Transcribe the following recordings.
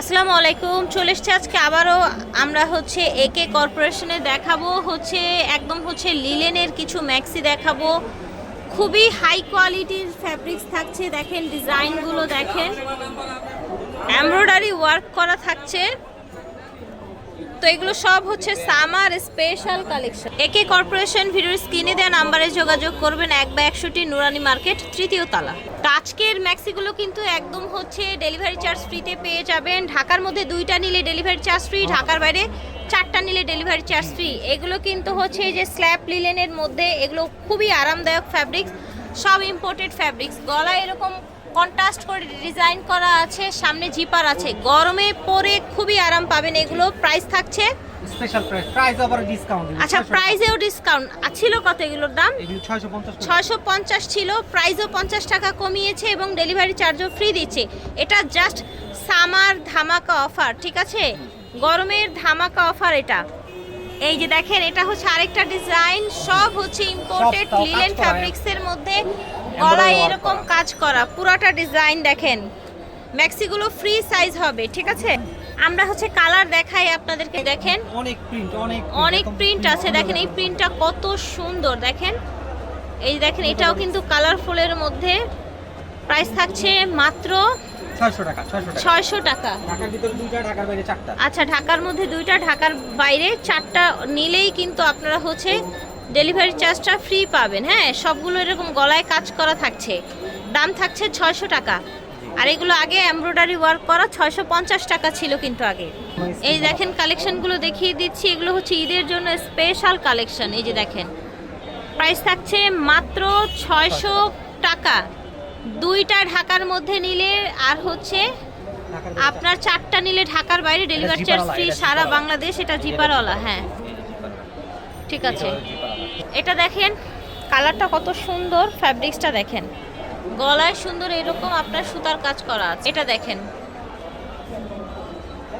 আসসালামু আলাইকুম, চলে এসছে আজকে আবারও। আমরা হচ্ছে একে কর্পোরেশনে দেখাবো, হচ্ছে একদম হচ্ছে লিলেনের কিছু ম্যাক্সি দেখাবো। খুবই হাই কোয়ালিটির ফ্যাব্রিক্স থাকছে, দেখেন ডিজাইনগুলো দেখেন। এমব্রয়ডারি ওয়ার্ক করা থাকছে। তো এগুলো সব হচ্ছে summer special collection. AK corporation ভিডিওর স্ক্রিনে দেওয়া নাম্বারে যোগাযোগ করবেন এক বা একশোটি নুরানি মার্কেট, তৃতীয় তলা। আজকের ম্যাক্সিগুলো কিন্তু একদম হচ্ছে ডেলিভারি চার্জ ফ্রিতে পেয়ে যাবেন। ঢাকার মধ্যে দুইটা নিলে ডেলিভারি চার্জ ফ্রি, ঢাকার বাইরে চারটা নিলে ডেলিভারি চার্জ ফ্রি। এগুলো কিন্তু হচ্ছে এই যে স্ল্যাব লিলেনের মধ্যে এগুলো খুবই আরামদায়ক ফ্যাব্রিক্স সব ইম্পোর্টেড ফ্যাব্রিক্স গলায় এরকম কন্ট্রাস্ট করে ডিজাইন করা আছে সামনে জিপার আছে। গরমে পরে খুবই আরাম পাবেন এগুলো। প্রাইস থাকছে? স্পেশাল প্রাইস প্রাইস আবার ডিসকাউন্ট আচ্ছা প্রাইসেও ডিসকাউন্ট ছিল কত এগুলোর দাম? এগুলো 650 ছয়শো পঞ্চাশ ছিল প্রাইসও পঞ্চাশ টাকা কমিয়েছে এবং ডেলিভারি চার্জও ফ্রি দিচ্ছে। এটা জাস্ট সামার ধামাকা অফার ঠিক আছে? গরমের ধামাকা অফার এটা। এই যে দেখেন এটা হচ্ছে আরেকটা ডিজাইন সব হচ্ছে ইম্পোর্টেড লিলেন ফ্যাব্রিক্সের মধ্যে। গলায় এরকম কাজ করা পুরাটা ডিজাইন দেখেন। ম্যাক্সিগুলো ফ্রি সাইজ হবে ঠিক আছে? আমরা হচ্ছে কালার দেখাই আপনাদেরকে দেখেন। অনেক প্রিন্ট অনেক অনেক প্রিন্ট আছে দেখেন এই প্রিন্টটা কত সুন্দর দেখেন। এই দেখেন এটাও কিন্তু কালারফুলের মধ্যে। প্রাইস থাকছে মাত্র 600 টাকা 600 টাকা। ছয়শো টাকা। আচ্ছা ঢাকার মধ্যে দুইটা ঢাকার বাইরে চারটা নিলেই কিন্তু আপনারা হচ্ছে ডেলিভারি চার্জটা ফ্রি পাবেন হ্যাঁ? সবগুলো এরকম গলায় কাজ করা থাকছে। দাম থাকছে ছয়শো টাকা। আর এগুলো আগে এমব্রয়ডারি ওয়ার্ক করা ছয়শো পঞ্চাশ টাকা ছিল কিন্তু আগে। এই দেখেন কালেকশনগুলো দেখিয়ে দিচ্ছি। এগুলো হচ্ছে ঈদের জন্য স্পেশাল কালেকশন এই যে দেখেন। প্রাইস থাকছে মাত্র ছয়শো টাকা। দুইটা ঢাকার মধ্যে নিলে আর হচ্ছে আপনার চারটা নিলে ঢাকার বাইরে ডেলিভারি চার্জ ফ্রি সারা বাংলাদেশ এটা জিপারওয়ালা হ্যাঁ। ঠিক আছে। এটা দেখেন কালারটা কত সুন্দর ফ্যাব্রিক্সটা দেখেন। গলায় সুন্দর এরকম আপনার সুতার কাজ করা আছে। এটা দেখেন।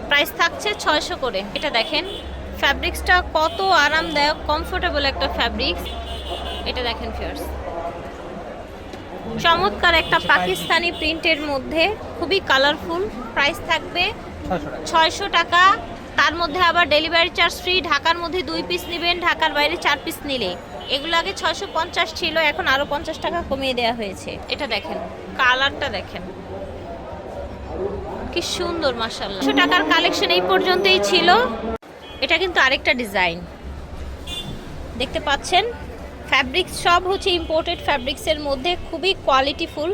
প্রাইস থাকছে ছয়শো করে। এটা দেখেন ফ্যাব্রিক্সটা কত আরামদায়ক কমফোর্টেবল একটা ফ্যাব্রিক্স এটা দেখেন ফিয়ার্স চমৎকার একটা পাকিস্তানি প্রিন্টের মধ্যে খুবই কালারফুল প্রাইস থাকবে ছয়শো টাকা। তার মধ্যে আবার ডেলিভারি চার্জ ফ্রি, ঢাকার মধ্যে দুই পিস নেবেন, ঢাকার বাইরে চার পিস নিলে। এগুলো আগে ছশো পঞ্চাশ ছিল, এখন আরও পঞ্চাশ টাকা কমিয়ে দেওয়া হয়েছে। এটা দেখেন, কালারটা দেখেন। কি সুন্দর মাসাল্লাহ ছশো টাকার কালেকশন এই পর্যন্তই ছিল। এটা কিন্তু আরেকটা ডিজাইন দেখতে পাচ্ছেন ফ্যাব্রিক্স সব হচ্ছে ইম্পোর্টেড ফ্যাব্রিক্সের মধ্যে, খুবই কোয়ালিটিফুল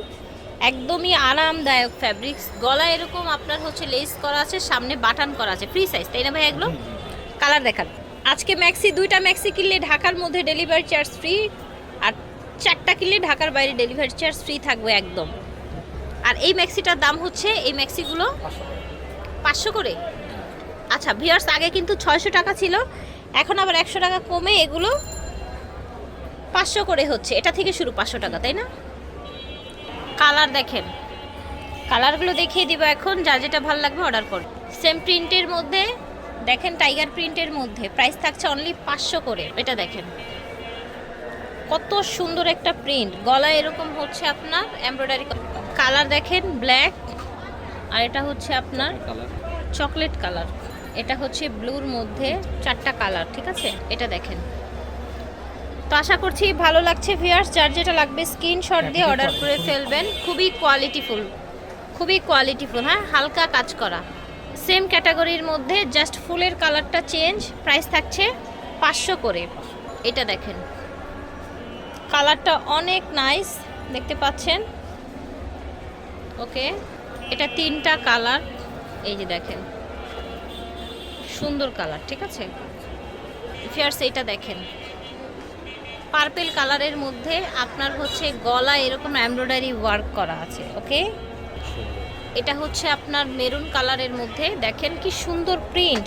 একদমই আরামদায়ক ফ্যাব্রিক্স গলা এরকম আপনার হচ্ছে লেস করা আছে সামনে বাটান করা আছে। ফ্রি সাইজ তাই না ভাই এগুলো? কালার দেখান। আজকে ম্যাক্সি দুইটা ম্যাক্সি কিনলে ঢাকার মধ্যে ডেলিভারি চার্জ ফ্রি আর চারটা কিনলে ঢাকার বাইরে ডেলিভারি চার্জ ফ্রি থাকবে একদম। আর এই ম্যাক্সিটার দাম হচ্ছে এই ম্যাক্সিগুলো পাঁচশো করে। আচ্ছা ভিয়ার্স আগে কিন্তু ছয়শো টাকা ছিল এখন আবার একশো টাকা কমে এগুলো পাঁচশো করে হচ্ছে। এটা থেকে শুরু পাঁচশো টাকা তাই না? কালার দেখেন। কালারগুলো দেখিয়ে দিব এখন যা যেটা ভালো লাগবে অর্ডার করুন। সেম প্রিন্টের মধ্যে দেখেন টাইগার প্রিন্টের মধ্যে প্রাইস থাকছে অনলি পাঁচশো করে। এটা দেখেন। কত সুন্দর একটা প্রিন্ট গলা এরকম হচ্ছে আপনার এমব্রয়ডারি কালার দেখেন ব্ল্যাক আর এটা হচ্ছে আপনার চকলেট কালার এটা হচ্ছে ব্লুর মধ্যে চারটা কালার ঠিক আছে? এটা দেখেন। তো আশা করছি ভালো লাগছে ভিউয়ার্স যার যেটা লাগবে স্ক্রিনশট দিয়ে অর্ডার করে ফেলবেন। খুবই কোয়ালিটিফুল খুবই কোয়ালিটিফুল হ্যাঁ? হালকা কাজ করা। সেম ক্যাটাগরির মধ্যে জাস্ট ফুলের কালারটা চেঞ্জ প্রাইস থাকছে পাঁচশো করে। এটা দেখেন। কালারটা অনেক নাইস দেখতে পাচ্ছেন? ওকে এটা তিনটা কালার এই যে দেখেন। সুন্দর কালার ঠিক আছে? ফিয়ার্স এটা দেখেন। পার্পেল কালারের মধ্যে আপনার হচ্ছে গলা এরকম এমব্রয়ডারি ওয়ার্ক করা আছে, ওকে? এটা হচ্ছে আপনার মেরুন কালারের মধ্যে। দেখেন কি সুন্দর প্রিন্ট।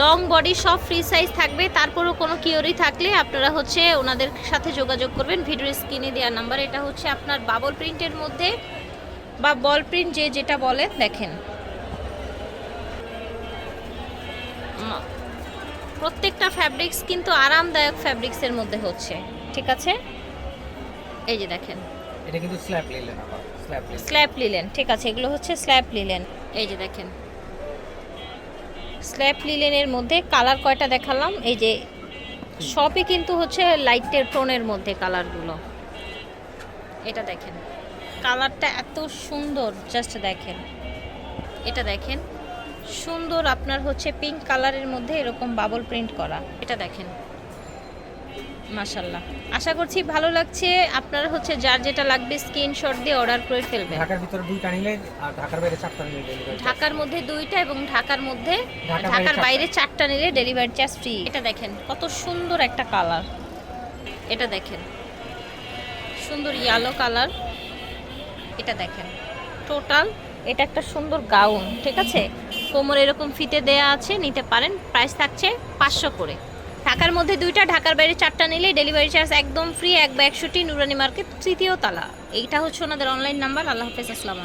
লং বডি, সব ফ্রি সাইজ থাকবে। তারপরও কোনো কিওরি থাকলে আপনারা হচ্ছে ওনাদের সাথে যোগাযোগ করবেন। ভিডিও স্ক্রিনে দেওয়া নাম্বার, এটা হচ্ছে আপনার বাবল প্রিন্টের মধ্যে বা বল প্রিন্ট যে যেটা বলেন, দেখেন। প্রত্যেকটা ফ্যাব্রিক্স কিন্তু আরামদায়ক ফ্যাব্রিক্সের মধ্যে হচ্ছে। ঠিক আছে? এই যে দেখেন। এটা কিন্তু স্ল্যাব লিলেন আবার স্ল্যাব লিলেন স্ল্যাব লিলেন ঠিক আছে এগুলো হচ্ছে স্ল্যাব লিলেন এই যে দেখেন। স্ল্যাব লিলেনের মধ্যে কালার কয়টা দেখালাম? এই যে সবই কিন্তু হচ্ছে লাইটের টোনের মধ্যে কালারগুলো এটা দেখেন। কালারটা এত সুন্দর জাস্ট দেখেন। এটা দেখেন। সুন্দর আপনার হচ্ছে পিঙ্ক কালারের মধ্যে এরকম বাবল প্রিন্ট করা। এটা দেখেন। মাশাল্লাহ আশা করছি ভালো লাগছে। আপনারা হচ্ছে যার যেটা লাগবে স্ক্রিনশট দিয়ে অর্ডার করে ফেলবেন। ঢাকার ভিতরে দুইটা নিলে আর ঢাকার বাইরে চারটা নিলে ডেলিভারি ঢাকার মধ্যে দুইটা এবং ঢাকার মধ্যে ঢাকার বাইরে চারটা। নিলে ডেলিভারি চার্জ ফ্রি এটা দেখেন কত সুন্দর একটা কালার এটা দেখেন। সুন্দর ইয়েলো কালার এটা দেখেন। টোটাল এটা একটা সুন্দর গাউন ঠিক আছে? কোমর এরকম ফিতে দেয়া আছে, নিতে পারেন। প্রাইস থাকছে পাঁচশো করে। ঢাকার মধ্যে দুইটা, ঢাকার বাইরে চারটা নিলে ডেলিভারি চার্জ একদম ফ্রি এক বা একশোটি নুরানি মার্কেট তৃতীয় তালা। এইটা হচ্ছে ওনাদের অনলাইন নাম্বার আল্লাহ হাফেজ, আসসালাম